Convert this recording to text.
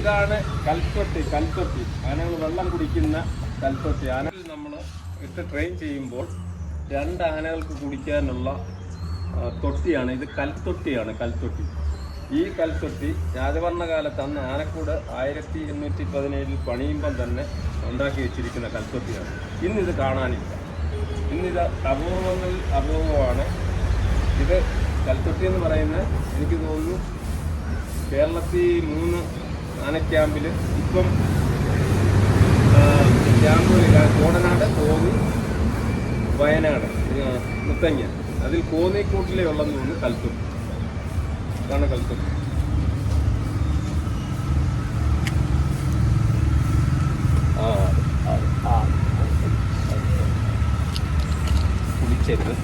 ഇതാണ് കൽത്തൊട്ടി കൽത്തൊട്ടി ആനകൾ വെള്ളം കുടിക്കുന്ന കൽത്തൊട്ടി ആനകൾ നമ്മൾ ഇട്ട് ട്രെയിൻ ചെയ്യുമ്പോൾ രണ്ട് ആനകൾക്ക് കുടിക്കാനുള്ള തൊട്ടിയാണ്. ഇത് കൽത്തൊട്ടിയാണ് കൽത്തൊട്ടി. ഈ കൽത്തൊട്ടി രാജഭരണകാലത്ത് അന്ന് ആനക്കൂട് ആയിരത്തി എണ്ണൂറ്റി പതിനേഴിൽ പണിയുമ്പം തന്നെ ഉണ്ടാക്കി വെച്ചിരിക്കുന്ന കൽത്തൊട്ടിയാണ്. ഇന്നിത് കാണാനില്ല. ഇന്നിത് അപൂർവങ്ങളിൽ അപൂർവമാണ്. ഇത് കൽത്തൊട്ടി എന്ന് പറയുന്നത് എനിക്ക് തോന്നുന്നു കേരളത്തിൽ മൂന്ന് ആനക്യാമ്പിൽ ഇപ്പം ക്യാമ്പുകളില്ല കോടനാട് കോന്നി വയനാട് മുത്തങ്ങ. അതിൽ കോന്നിക്കൂട്ടിലെ ഉള്ളതെന്ന് തോന്നുന്നു കൽത്തും. ഇതാണ് കൽത്തും. കുടിച്ചരുത്.